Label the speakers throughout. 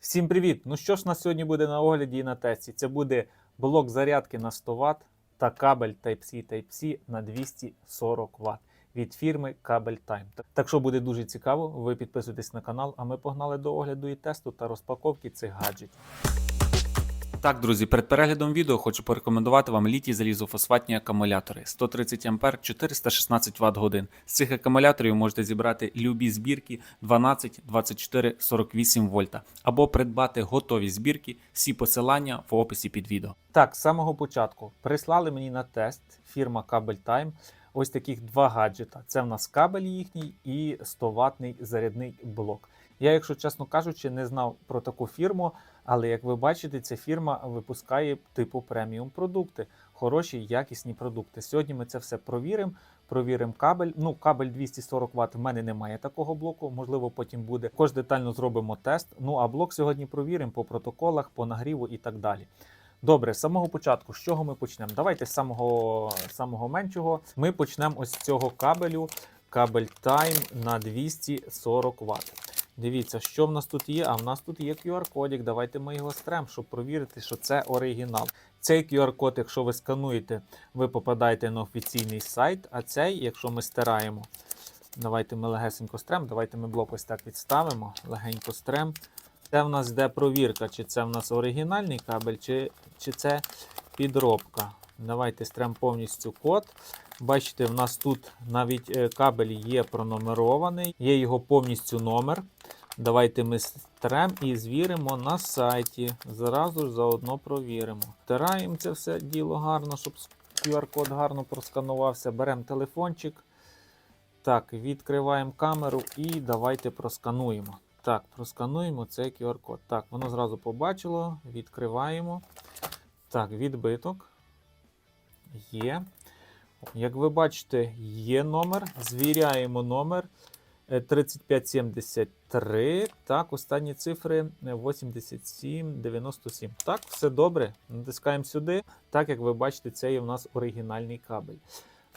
Speaker 1: Всім привіт! Ну що ж на сьогодні буде на огляді і на тесті? Це буде блок зарядки на 100 Вт та кабель Type-C Type-C на 240 Вт від фірми Кабель Time. Так що буде дуже цікаво, ви підписуйтесь на канал, а ми погнали до огляду і тесту та розпаковки цих гаджетів. Так, друзі, перед переглядом відео хочу порекомендувати вам літій залізофосфатні акумулятори 130 А 416 Вт годин. З цих акумуляторів можете зібрати любі збірки 12, 24, 48 вольта або придбати готові збірки. Всі посилання в описі під відео. Так, з самого початку прислали мені на тест фірма Кабель Time ось таких два гаджета. Це в нас кабель їхній і 100 ватний зарядний блок. Я, якщо чесно кажучи, не знав про таку фірму, але як ви бачите, ця фірма випускає типу преміум продукти, хороші, якісні продукти. Сьогодні ми це все провіримо. Провіримо кабель. Ну, кабель 240 Вт. В мене немає такого блоку, можливо, потім буде. Також детально зробимо тест. Ну а блок сьогодні провіримо по протоколах, по нагріву і так далі. Добре, з самого початку, з чого ми почнемо? Давайте з самого, самого меншого. Ми почнемо ось з цього кабелю. Кабель Time на 240 Вт. Дивіться, що в нас тут є. А в нас тут є QR-кодик. Давайте ми його стрем, щоб провірити, що це оригінал. Цей QR-код, якщо ви скануєте, ви попадаєте на офіційний сайт. А цей, якщо ми стираємо, давайте ми легесенько стрем. Давайте ми блок ось так відставимо. Легенько стрем. Це в нас йде провірка, чи це в нас оригінальний кабель, чи, чи це підробка. Давайте стрем повністю код. Бачите, в нас тут навіть е, кабель є пронумерований, є його повністю номер. Давайте ми стрем і звіримо на сайті. Зразу ж заодно провіримо. Втираємо це все діло гарно, щоб QR-код гарно просканувався. Беремо телефончик. Так, відкриваємо камеру і давайте проскануємо. Так, проскануємо цей QR-код. Так, воно зразу побачило. Відкриваємо. Так, відбиток. Є. Як ви бачите, є номер. Звіряємо номер 3573. Так, останні цифри е, 8797. Так, все добре. Натискаємо сюди. Так, як ви бачите, це є у нас оригінальний кабель.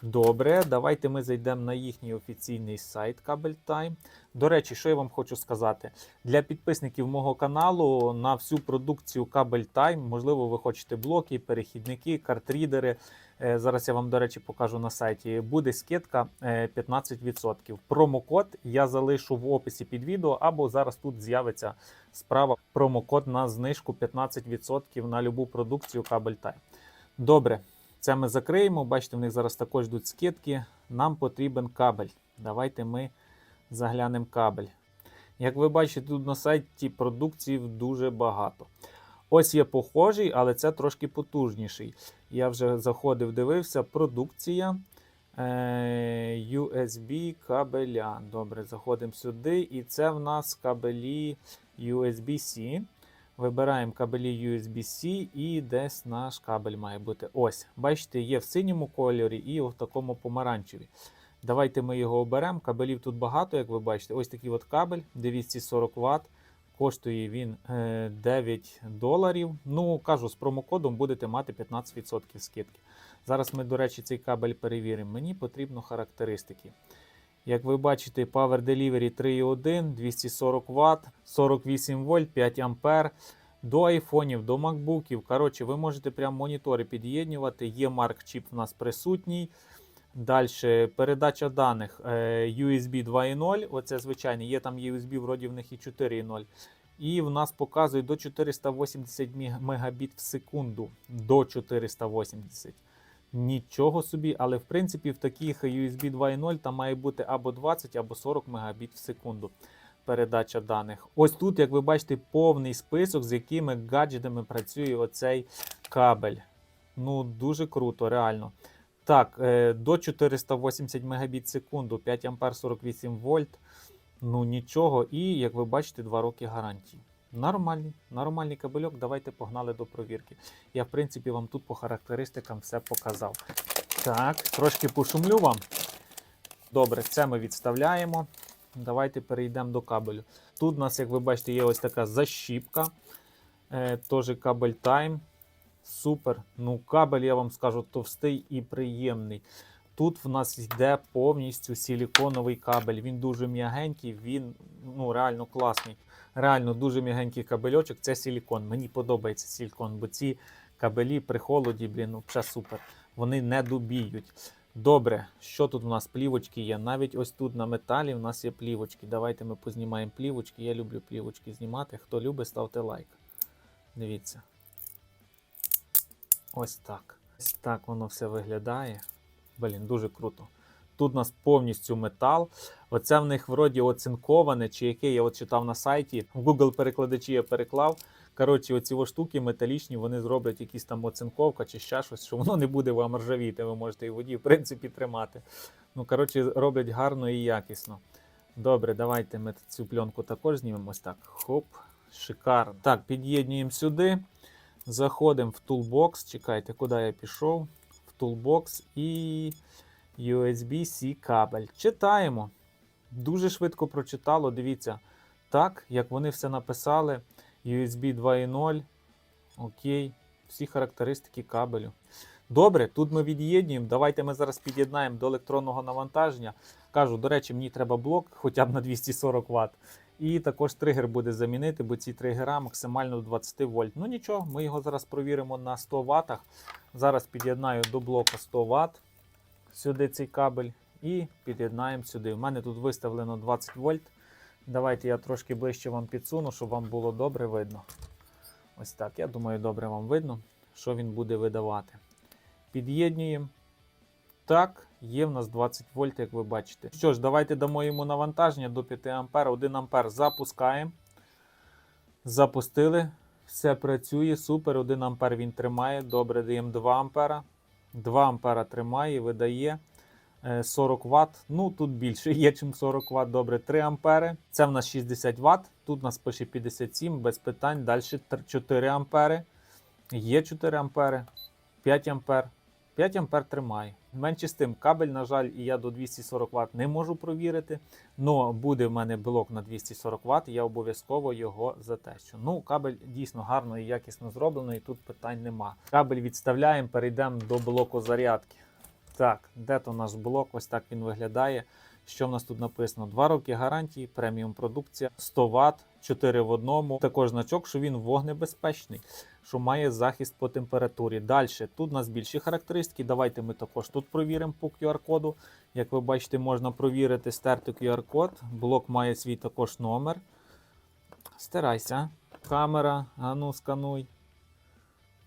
Speaker 1: Добре, давайте ми зайдемо на їхній офіційний сайт Кабель Time. До речі, що я вам хочу сказати? Для підписників мого каналу на всю продукцію Кабель Time, можливо, ви хочете блоки, перехідники, картрідери. Е, Зараз я вам, до речі, покажу на сайті. Буде скидка е, 15%. Промокод я залишу в описі під відео, або зараз тут з'явиться справа промокод на знижку 15% на любу продукцію Кабель Time. Добре. Це ми закриємо. Бачите, в них зараз також йдуть скидки. Нам потрібен кабель. Давайте ми заглянемо кабель. Як ви бачите, тут на сайті продукції дуже багато. Ось є похожий, але це трошки потужніший. Я вже заходив, дивився. Продукція е, USB кабеля. Добре, заходимо сюди. І це в нас кабелі USB-C. Вибираємо кабелі USB-C і десь наш кабель має бути. Ось, бачите, є в синьому кольорі і в такому помаранчеві. Давайте ми його оберемо. Кабелів тут багато, як ви бачите. Ось такий от кабель 240 Вт. Коштує він е, 9 доларів. Ну, кажу, з промокодом будете мати 15% скидки. Зараз ми, до речі, цей кабель перевіримо. Мені потрібно характеристики. Як ви бачите, Power Delivery 3.1, 240 Вт, 48 вольт, 5 ампер. До айфонів, до макбуків. Коротше, ви можете прямо монітори під'єднувати. Є Mark чіп в нас присутній. Далі передача даних е, USB 2.0. Оце звичайний. Є там USB, вроді в них і 4.0. І в нас показує до 480 Мбіт в секунду. До 480. Нічого собі, але в принципі в таких USB 2.0 там має бути або 20, або 40 Мбіт в секунду передача даних. Ось тут, як ви бачите, повний список, з якими гаджетами працює оцей кабель. Ну, дуже круто, реально. Так, е, до 480 Мбіт в секунду, 5 А 48 вольт. Ну нічого. І, як ви бачите, 2 роки гарантії. Нормальний, нормальний кабельок. Давайте погнали до провірки. Я, в принципі, вам тут по характеристикам все показав. Так, трошки пошумлю вам. Добре, це ми відставляємо. Давайте перейдемо до кабелю. Тут у нас, як ви бачите, є ось така защіпка. Е, Теж кабель Time. Супер. Ну, кабель, я вам скажу, товстий і приємний. Тут в нас йде повністю силіконовий кабель. Він дуже м'ягенький, він ну, реально класний. Реально дуже м'ягенький кабельочок. Це силікон. Мені подобається силікон, бо ці кабелі при холоді, блін, ну вже супер. Вони не дубіють. Добре, що тут у нас плівочки є? Навіть ось тут на металі у нас є плівочки. Давайте ми познімаємо плівочки. Я люблю плівочки знімати. Хто любить, ставте лайк. Дивіться. Ось так. Ось так воно все виглядає. Блін, дуже круто. Тут у нас повністю метал. Оце в них вроді оцинковане, чи яке я от читав на сайті. В Google перекладачі я переклав. Коротше, оці штуки металічні, вони зроблять якісь там оцинковка чи ще щось, що воно не буде вам ржавіти. Ви можете і воді, в принципі, тримати. Ну, коротше, роблять гарно і якісно. Добре, давайте ми цю пленку також знімемо. Ось так. Хоп, шикарно. Так, під'єднуємо сюди. Заходимо в Toolbox. Чекайте, куди я пішов. В Toolbox і USB-C кабель. Читаємо. Дуже швидко прочитало. Дивіться, так, як вони все написали. USB 2.0. Окей. Всі характеристики кабелю. Добре, тут ми від'єднуємо. Давайте ми зараз під'єднаємо до електронного навантаження. Кажу, до речі, мені треба блок хоча б на 240 Вт. І також тригер буде замінити, бо ці тригера максимально 20 вольт. Ну нічого, ми його зараз провіримо на 100 Вт. Зараз під'єднаю до блока 100 Вт сюди цей кабель і під'єднаємо сюди. У мене тут виставлено 20 вольт. Давайте я трошки ближче вам підсуну, щоб вам було добре видно. Ось так. Я думаю, добре вам видно, що він буде видавати. Під'єднуємо. Так, є в нас 20 вольт, як ви бачите. Що ж, давайте дамо йому навантаження до 5 А. 1 А запускаємо. Запустили. Все працює. Супер. 1 А він тримає. Добре, даємо 2 А. 2 ампера тримає, видає е, 40 Вт. Ну, тут більше є, чим 40 Вт. Добре, 3 ампери. Це в нас 60 Вт. Тут у нас пише 57, без питань. Далі 4 ампери. Є 4 ампери, 5 ампер. 5 ампер тримає. Менше з тим, кабель, на жаль, і я до 240 Вт не можу провірити. Но буде в мене блок на 240 Вт, я обов'язково його затещу. Ну, кабель дійсно гарно і якісно зроблено, і тут питань нема. Кабель відставляємо, перейдемо до блоку зарядки. Так, де то наш блок? Ось так він виглядає. Що в нас тут написано? 2 роки гарантії, преміум продукція, 100 Вт, 4 в одному. Також значок, що він вогнебезпечний, що має захист по температурі. Далі, тут у нас більші характеристики. Давайте ми також тут провіримо по QR-коду. Як ви бачите, можна провірити стерти QR-код. Блок має свій також номер. Стирайся. Камера, а ну скануй.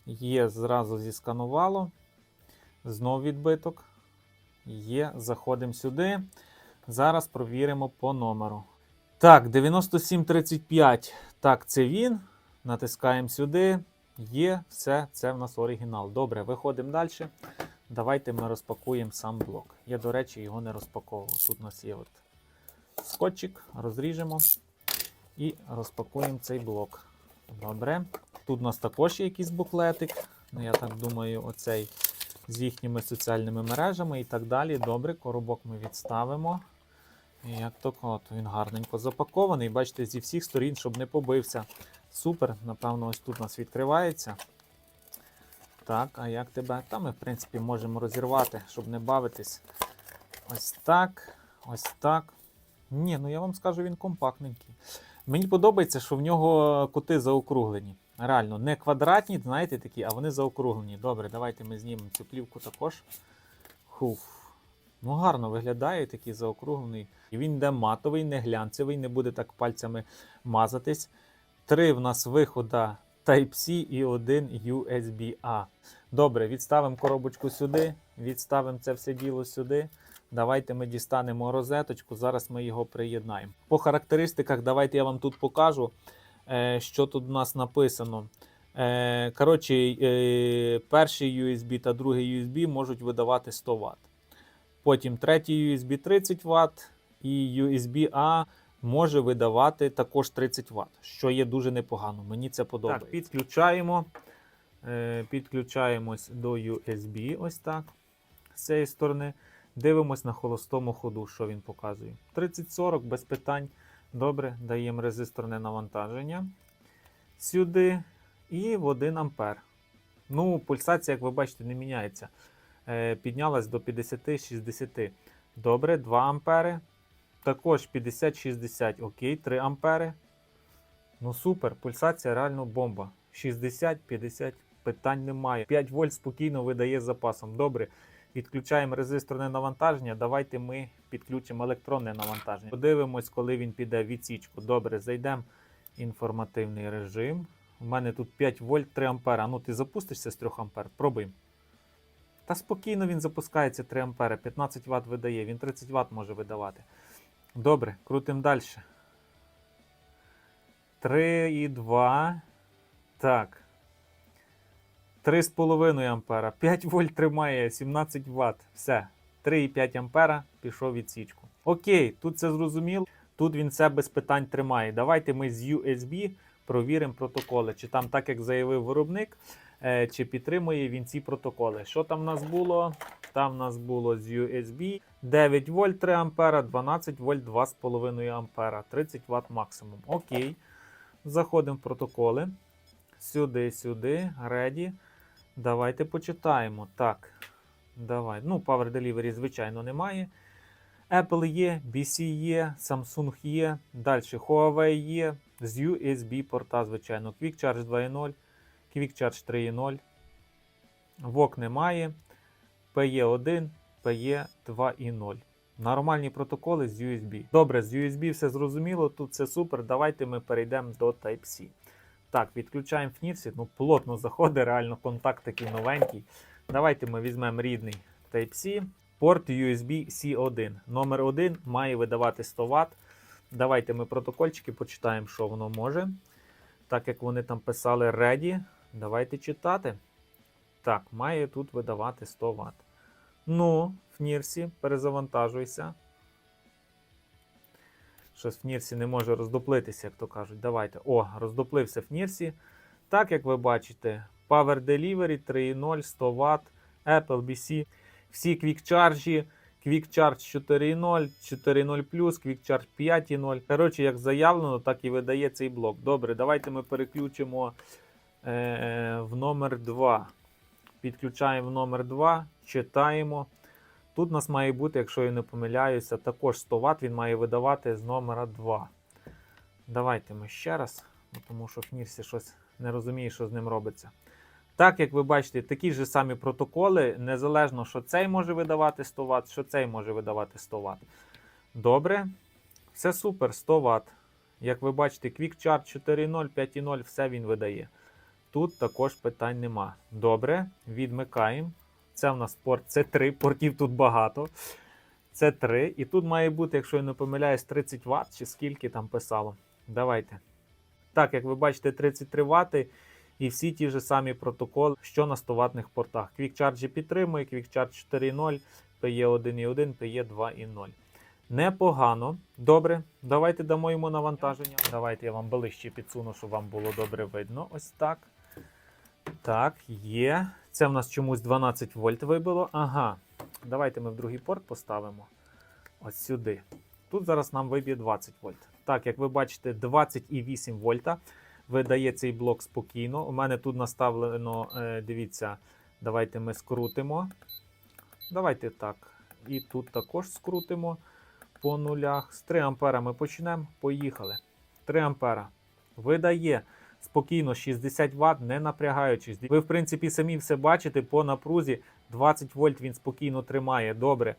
Speaker 1: Є, зразу зісканувало. Знов відбиток. Є, заходимо сюди. Зараз провіримо по номеру. Так, 9735. Так, це він. Натискаємо сюди. Є, все, це в нас оригінал. Добре, виходимо далі. Давайте ми розпакуємо сам блок. Я, до речі, його не розпаковував. Тут у нас є от скотчик, розріжемо і розпакуємо цей блок. Добре. Тут у нас також є якийсь буклетик. Ну, я так думаю, оцей з їхніми соціальними мережами і так далі. Добре, коробок ми відставимо. Як то от, він гарненько запакований. Бачите, зі всіх сторін, щоб не побився. Супер. Напевно, ось тут у нас відкривається. Так, а як тебе? Та ми, в принципі, можемо розірвати, щоб не бавитись. Ось так. Ось так. Ні, ну я вам скажу, він компактненький. Мені подобається, що в нього кути заокруглені. Реально, не квадратні, знаєте, такі, а вони заокруглені. Добре, давайте ми знімемо цю плівку також. Хуф. Ну, гарно виглядає, такий заокруглений. Він йде матовий, не глянцевий, не буде так пальцями мазатись. Три в нас вихода Type-C і один USB-A. Добре, відставимо коробочку сюди, відставимо це все діло сюди. Давайте ми дістанемо розеточку, зараз ми його приєднаємо. По характеристиках, давайте я вам тут покажу, е, що тут у нас написано. Е, Коротше, е, перший USB та другий USB можуть видавати 100 Вт. Потім третій USB 30 Вт і USB-A може видавати також 30 Вт, що є дуже непогано. Мені це подобається. Так, підключаємо. Е, Підключаємось до USB, ось так. З цієї сторони. Дивимось на холостому ходу, що він показує. 30-40 без питань. Добре, даємо резисторне навантаження сюди і в 1 ампер. Ну, пульсація, як ви бачите, не міняється. Е, піднялась до 50-60. Добре, 2 ампери. Також 50-60, окей, 3 ампери. Ну супер, пульсація реально бомба. 60-50 питань немає. 5 вольт спокійно видає запасом. Добре. Відключаємо резисторне навантаження. Давайте ми підключимо електронне навантаження. Подивимось, коли він піде в відсічку. Добре, зайдемо інформативний режим. У мене тут 5 вольт 3 ампера. Ну ти запустишся з 3 ампер. Пробуємо. Та спокійно він запускається 3 ампера. 15 Вт видає. Він 30 Вт може видавати. Добре, крутимо далі. 3,2. Так. 3,5 ампера. 5 вольт тримає, 17 Вт. Все. 3,5 ампера пішов відсічку. Окей, тут це зрозуміло. Тут він все без питань тримає. Давайте ми з USB провіримо протоколи. Чи там, так як заявив виробник, чи підтримує він ці протоколи. Що там в нас було? Там в нас було з USB 9 вольт 3 ампера, 12 вольт 2,5 ампера, 30 Вт максимум. Окей. Заходимо в протоколи. Сюди, сюди, ready. Давайте почитаємо. Так. Давай. Ну, Power Delivery, звичайно, немає. Apple є, BC є, Samsung є. Далі Huawei є. З USB порта, звичайно. Quick Charge 2.0, Quick Charge 3.0. VOOC немає. PE1, PE 2.0. Нормальні протоколи з USB. Добре, з USB все зрозуміло, тут все супер. Давайте ми перейдемо до Type-C. Так, відключаємо FNIRSI, ну плотно заходить, реально контакт такий новенький. Давайте ми візьмемо рідний Type-C. Порт USB C1. Номер 1 має видавати 100 Вт. Давайте ми протокольчики почитаємо, що воно може. Так як вони там писали ready, давайте читати. Так, має тут видавати 100 Вт. Ну, FNIRSI, перезавантажуйся. Щось FNIRSI не може роздоплитися, як то кажуть. Давайте. О, роздоплився FNIRSI. Так, як ви бачите, Power Delivery 3.0, 100 Вт, Apple BC. Всі Charge, Quick Charge 4.0, 4.0 Quick Charge 5.0. Коротше, як заявлено, так і видає цей блок. Добре, давайте ми переключимо в номер 2. Підключаємо в номер 2, читаємо. Тут у нас має бути, якщо я не помиляюся, також 100 Вт він має видавати з номера 2. Давайте ми ще раз, тому що Фнірсі щось не розуміє, що з ним робиться. Так, як ви бачите, такі ж самі протоколи, незалежно, що цей може видавати 100 Вт, що цей може видавати 100 Вт. Добре, все супер, 100 Вт. Як ви бачите, Quick Charge 4.0, 5.0, все він видає. Тут також питань нема. Добре, відмикаємо. Це в нас порт С3, портів тут багато. Це 3. І тут має бути, якщо я не помиляюсь, 30 Вт чи скільки там писало. Давайте. Так, як ви бачите, 33 Вт. І всі ті ж самі протоколи, що на 100 ватних портах. Charge підтримує, Quick Charge 4.0, PE 1.1, PE 2.0. Непогано. Добре, давайте дамо йому навантаження. Давайте я вам ближче підсуну, щоб вам було добре видно. Ось так. Так, є. Це в нас чомусь 12 вольт вибило. Ага. Давайте ми в другий порт поставимо. Ось сюди. Тут зараз нам виб'є 20 вольт. Так, як ви бачите, 20,8 вольта видає цей блок спокійно. У мене тут наставлено, е, дивіться, давайте ми скрутимо. Давайте так. І тут також скрутимо по нулях. З 3 ампера ми почнемо. Поїхали. 3 ампера. Видає спокійно 60 Вт, не напрягаючись. Ви, в принципі, самі все бачите по напрузі. 20 вольт він спокійно тримає. Добре.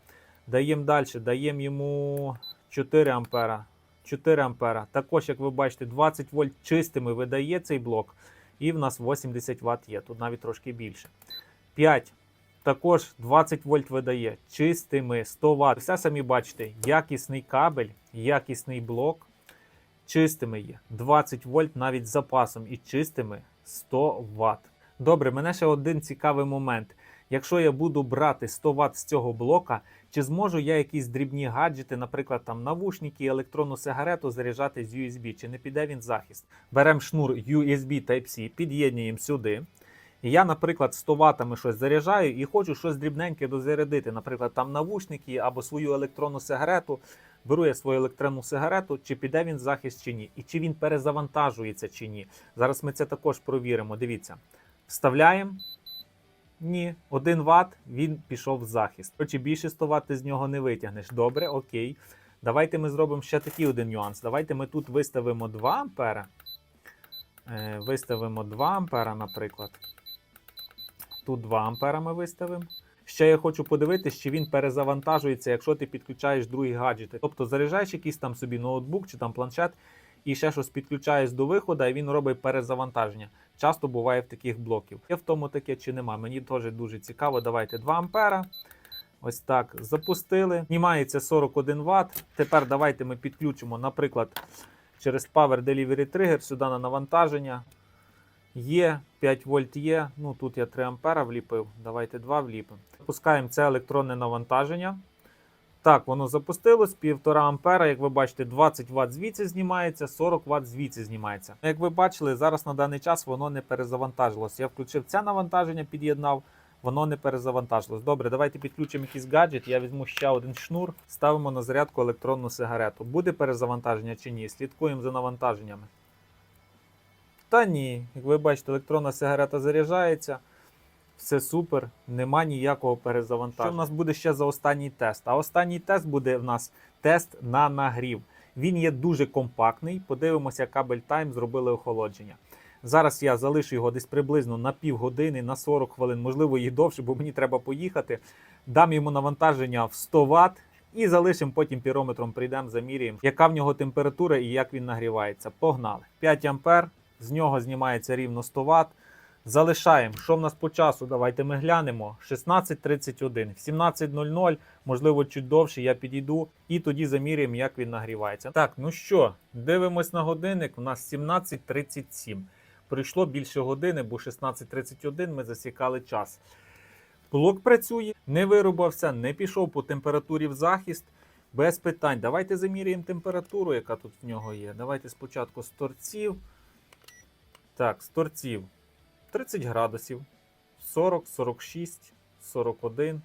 Speaker 1: Даємо далі. Даємо йому 4 ампера. 4 ампера. Також, як ви бачите, 20 вольт чистими видає цей блок. І в нас 80 Вт є. Тут навіть трошки більше. 5. Також 20 вольт видає чистими 100 Вт. Все самі бачите, якісний кабель, якісний блок. Чистими є 20 вольт навіть з запасом і чистими 100 Вт. Добре, мене ще один цікавий момент. Якщо я буду брати 100 Вт з цього блока, чи зможу я якісь дрібні гаджети, наприклад, там навушники, електронну сигарету заряджати з USB, чи не піде він захист? Беремо шнур USB Type-C, під'єднуємо сюди. І я, наприклад, 100 ватами щось заряджаю і хочу щось дрібненьке дозарядити, наприклад, там навушники або свою електронну сигарету. Беру свою електронну сигарету, чи піде він в захист чи ні, і чи він перезавантажується чи ні. Зараз ми це також провіримо. Дивіться. Вставляємо. Ні, 1 Вт він пішов в захист. Коротше, більше 100 Вт ти з нього не витягнеш. Добре, окей. Давайте ми зробимо ще такий один нюанс. Давайте ми тут виставимо 2 ампера. Е, Виставимо 2 ампера, наприклад. Тут 2 ампера ми виставимо. Ще я хочу подивитися, чи він перезавантажується, якщо ти підключаєш другі гаджети. Тобто заряджаєш якийсь там собі ноутбук чи там планшет і ще щось підключаєш до виходу, і він робить перезавантаження. Часто буває в таких блоків. Є в тому таке чи нема. Мені теж дуже цікаво. Давайте 2 ампера. Ось так запустили. Знімається 41 Вт. Тепер давайте ми підключимо, наприклад, через Power Delivery Trigger сюди на навантаження. Є 5 вольт є. Ну тут я 3 ампера вліпив. Давайте 2 вліпимо. Запускаємо це електронне навантаження. Так, воно запустилось, 1,5 ампера, як ви бачите, 20 Вт звідси знімається, 40 Вт звідси знімається. Як ви бачили, зараз на даний час воно не перезавантажилось. Я включив це навантаження, під'єднав, воно не перезавантажилось. Добре, давайте підключимо якийсь гаджет. Я візьму ще один шнур, ставимо на зарядку електронну сигарету. Буде перезавантаження чи ні? Слідкуємо за навантаженнями. Та ні, як ви бачите, електронна сигарета заряджається. Все супер, нема ніякого перезавантаження. Що в нас буде ще за останній тест? А останній тест буде в нас тест на нагрів. Він є дуже компактний. Подивимося, кабель Time зробили охолодження. Зараз я залишу його десь приблизно на півгодини, на 40 хвилин, можливо, і довше, бо мені треба поїхати. Дам йому навантаження в 100 Вт і залишимо потім пірометром, прийдемо, заміряємо, яка в нього температура і як він нагрівається. Погнали. 5 ампер, з нього знімається рівно 100 Вт. Залишаємо. Що в нас по часу? Давайте ми глянемо. 16.31. В 17.00, можливо, чуть довше, я підійду і тоді заміряємо, як він нагрівається. Так, ну що, дивимось на годинник. У нас 17.37. Пройшло більше години, бо 16.31 ми засікали час. Блок працює, не вирубався, не пішов по температурі в захист. Без питань. Давайте заміряємо температуру, яка тут в нього є. Давайте спочатку з торців. Так, з торців 30 градусів, 40, 46, 41,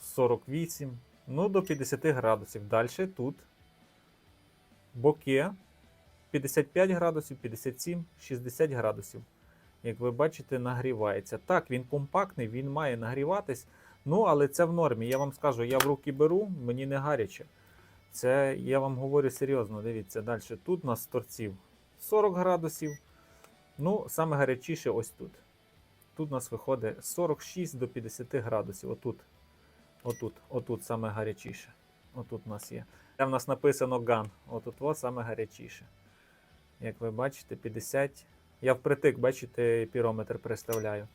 Speaker 1: 48, ну до 50 градусів. Далі тут боки 55 градусів, 57, 60 градусів. Як ви бачите, нагрівається. Так, він компактний, він має нагріватись. Ну, але це в нормі. Я вам скажу, я в руки беру, мені не гаряче. Це я вам говорю серйозно. Дивіться, далі. Тут у нас торців 40 градусів. Ну, саме гарячіше ось тут. Тут у нас виходить 46 до 50 градусів. Отут. Отут, отут саме гарячіше. Отут у нас є. Там в нас написано ган. Отут ось саме гарячіше. Як ви бачите, 50. Я впритик, бачите, пірометр представляю.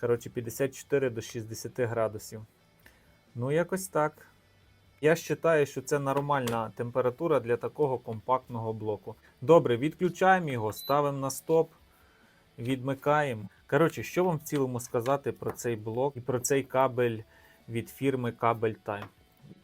Speaker 1: Коротше, 54 до 60 градусів. Ну, якось так. Я вважаю, що це нормальна температура для такого компактного блоку. Добре, відключаємо його, ставимо на стоп, відмикаємо. Коротше, що вам в цілому сказати про цей блок і про цей кабель від фірми Кабель Time?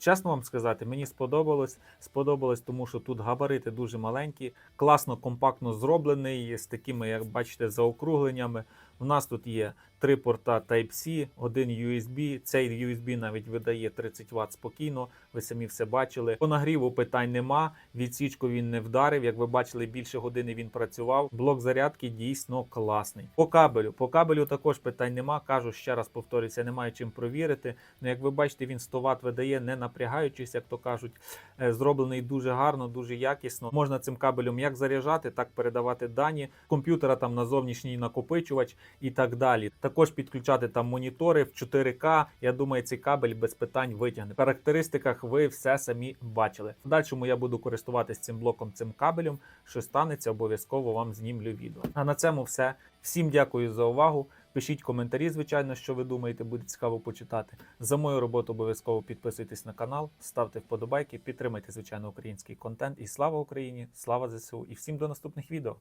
Speaker 1: Чесно вам сказати, мені сподобалось. Сподобалось, тому що тут габарити дуже маленькі, класно, компактно зроблений, з такими, як бачите, заокругленнями. У нас тут є три порта Type-C, один USB. Цей USB навіть видає 30 Вт спокійно. Ви самі все бачили. По нагріву питань нема. Відсічку він не вдарив. Як ви бачили, більше години він працював. Блок зарядки дійсно класний. По кабелю. По кабелю також питань нема. Кажу ще раз повторюся, немає чим провірити. Ну, як ви бачите, він 100 Вт видає, не напрягаючись, як то кажуть. Е, Зроблений дуже гарно, дуже якісно. Можна цим кабелем як заряджати, так передавати дані комп'ютера там на зовнішній накопичувач і так далі. Також підключати там монітори в 4К. Я думаю, цей кабель без питань витягне. В характеристиках ви все самі бачили. В дальшому я буду користуватись цим блоком, цим кабелем. Що станеться, обов'язково вам знімлю відео. А на цьому все. Всім дякую за увагу. Пишіть коментарі, звичайно, що ви думаєте, буде цікаво почитати. За мою роботу обов'язково підписуйтесь на канал, ставте вподобайки, підтримайте, звичайно, український контент. І слава Україні! Слава ЗСУ! І всім до наступних відео!